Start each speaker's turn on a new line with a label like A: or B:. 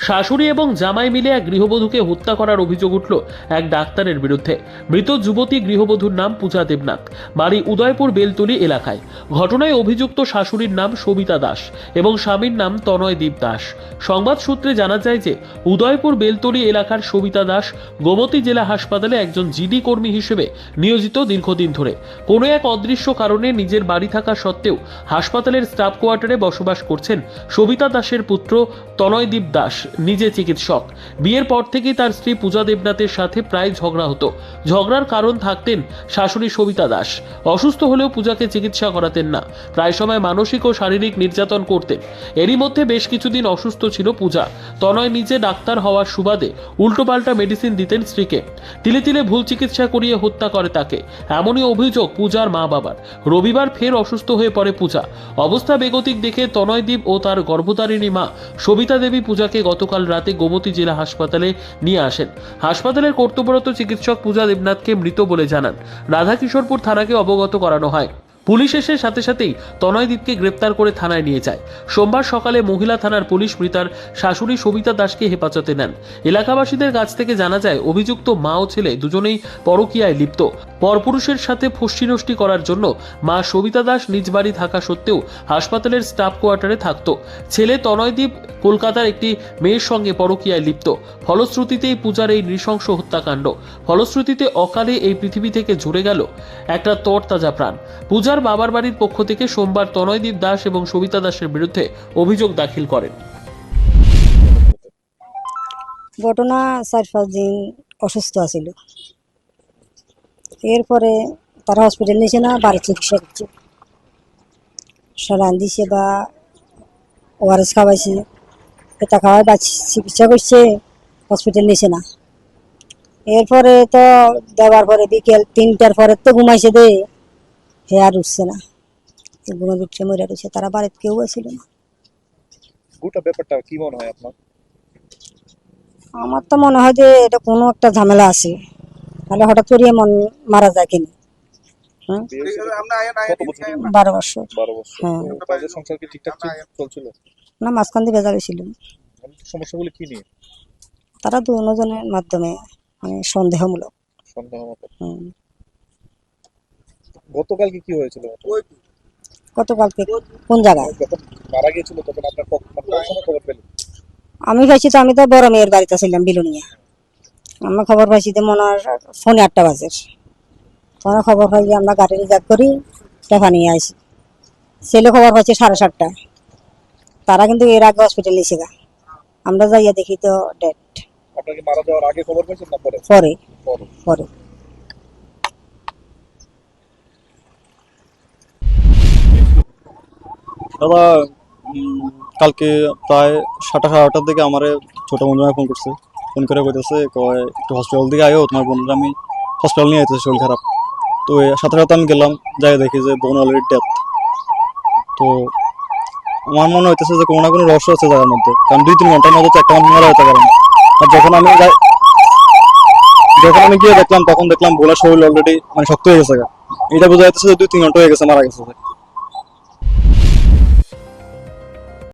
A: শাশুড়ি এবং জামাই মিলে এক গৃহবধূকে হত্যা করার অভিযোগ উঠল এক ডাক্তারের বিরুদ্ধে। মৃত যুবতী গৃহবধূর নাম পূজা দেবনাথ। বাড়ি উদয়পুর বেলতলি এলাকায়। ঘটনায় অভিযুক্ত শাশুড়ির নাম সবিতা দাস এবং স্বামীর নাম তনয় দীপ দাস। সংবাদ সূত্রে জানা যায় যে, উদয়পুর বেলতলি এলাকার সবিতা দাস গোমতী জেলা হাসপাতালে একজন জিডি কর্মী হিসেবে নিয়োজিত দীর্ঘদিন ধরে। কোনো এক অদৃশ্য কারণে নিজের বাড়ি থাকা সত্ত্বেও হাসপাতালের স্টাফ কোয়ার্টারে বসবাস করছেন সবিতা দাসের পুত্র তনয়দীপ দাস। নিজে চিকিৎসক। বিয়ের পর থেকেই তার স্ত্রী পূজা দেবনাথের সাথে প্রায় ঝগড়া হতো। ঝগড়ার কারণ থাকতেন শাশুড়ি সবিতা দাস। অসুস্থ হলেও পূজাকে চিকিৎসা করাতেন না। প্রায় সময় মানসিক ও শারীরিক নির্যাতন করতেন। এরই মধ্যে বেশ কিছুদিন অসুস্থ ছিল পূজা। তনয় নিজে ডাক্তার হওয়ার সুবাদে উল্টোপাল্টা মেডিসিন দিতেন স্ত্রীকে। তিলে তিলে ভুল চিকিৎসা করিয়ে হত্যা করে তাকে। এমনই অভিযোগ পূজার মা বাবার। রবিবার ফের অসুস্থ হয়ে পড়ে পূজা। অবস্থা বেগতিক দেখে তনয়দীপ ও তার গর্ভধারিণী মা সবিতা দেবী পূজাকে গতকাল রাতে গোমতী জেলা হাসপাতালে নিয়ে আসেন। হাসপাতালের কর্তব্যরত চিকিৎসক পূজা দেবনাথকে মৃত বলে জানান। রাধাকিশোরপুর থানাকে অবগত করানো হয়। পুলিশ এসে সাথে সাথেই তনয়দীপকে গ্রেপ্তার করে থানায় নিয়ে যায়। সোমবার সকালে মহিলা থানার পুলিশ মৃতার শাশুড়ি সবিতা দাসকে হেফাজতে নেন। এলাকাবাসীদের কাছ থেকে জানা যায়, অভিযুক্ত মা ও ছেলে দুজনেই পরকীয়ায় লিপ্ত। পরপুরুষের সাথে ফষ্টিনষ্টি করার জন্য মা সবিতা দাস নিজ বাড়ি থাকা সত্ত্বেও হাসপাতালের স্টাফ কোয়ার্টারে থাকত। ছেলে তনয়দীপ কলকাতার একটি মেয়ের সঙ্গে পরকীয়ায় লিপ্ত। ফলশ্রুতিতেই পূজার এই নৃশংস হত্যাকাণ্ড। ফলশ্রুতিতে অকালে এই পৃথিবী থেকে ঝরে গেল একটা তরতাজা প্রাণ। পূজার বাবার বাড়ির পক্ষ থেকে সোমবার তনয়দীপ দাস এবং সবিতা দাসের বিরুদ্ধে অভিযোগ দাখিল করেন।
B: ঘটনা চার পাঁচ দিন অসুস্থ আছিল। এরপরে তারা হসপিটাল নিয়েছে না বাড়ি চিকিৎসা করছে। সালান দিছে বা ওআরএস খাওয়াইছে, এটা খাওয়াই বা চিকিৎসা করছে হসপিটাল নিয়েছে না। এরপরে তো দেওয়ার পরে বিকেল তিনটার পরে তো ঘুমাইছে দে। হে আর উঠছে না। ঘুমে উঠছে মরে রয়েছে তারা বাড়িতে কেউ আসছিল না।
C: গোটা ব্যাপারটা কি মনে হয় আপনার?
B: আমার তো মনে হয় যে এটা কোনো একটা ঝামেলা আছে। তাহলে হঠাৎ করে মন মারা যায় কিনা? হ্যাঁ? বারো বছর। হ্যাঁ।
C: সংসার কি ঠিকঠাক চলছিল?
B: না মাঝখান দিয়ে বেজা গেছিল
C: মানে সমস্যাগুলো কি নিয়ে?
B: তারা দুজনের মাধ্যমে মানে সন্দেহমূলক।
C: সন্দেহ
B: হুম।
C: গতকালকে কি হয়েছিল?
B: গতকালকে কোন জায়গায়?
C: যখন মারা গিয়েছিল তখন আপনার কখন খবর পেলেন?
B: আমি পাইছি তো আমি তো বড় মেয়ের বাড়িতে ছিলাম বিলুনিয়া। আমরা খবর পাইছি যে মনে হয় ফোনে আটটা বাজে। তখন খবর পাই যে আমরা গাড়ি রিজার্ভ করি টাকা নিয়ে আসি ছেলে খবর পাইছে সাড়ে সাতটায় তারা কিন্তু এর আগে হসপিটাল নিয়েছে গা আমরা যাইয়া দেখি তো ডেট
C: আপনার কি মারা যাওয়ার আগে খবর পেয়েছেন না পরে।
B: পরে।
C: পরে।
D: দাদা কালকে প্রায় সাড়ে আটটার দিকে আমার ছোটো বন্ধুরা ফোন করছে। ফোন করে বলতেছে কয়, একটু হসপিটাল দিকে আয়ো, তোমার বন্ধুরা আমি হসপিটাল নিয়ে যেতেছি শরীর খারাপ। তো সাথে সাথে আমি গেলাম, যাই দেখি যে বোন অলরেডি ডেথ তো আমার মনে হইতেছে যে কোনো না কোনো রহস্য আছে জায়গার মধ্যে, কারণ দুই তিন ঘণ্টার মধ্যে তো একটা মারা যেতে পারে আর যখন আমি যাই, যখন আমি গিয়ে দেখলাম, তখন দেখলাম ভোলার শরীর অলরেডি মানে শক্ত হয়ে গেছে। এটা বোঝা যাচ্ছে যে দুই তিন ঘণ্টা হয়ে গেছে, মারা গেছে।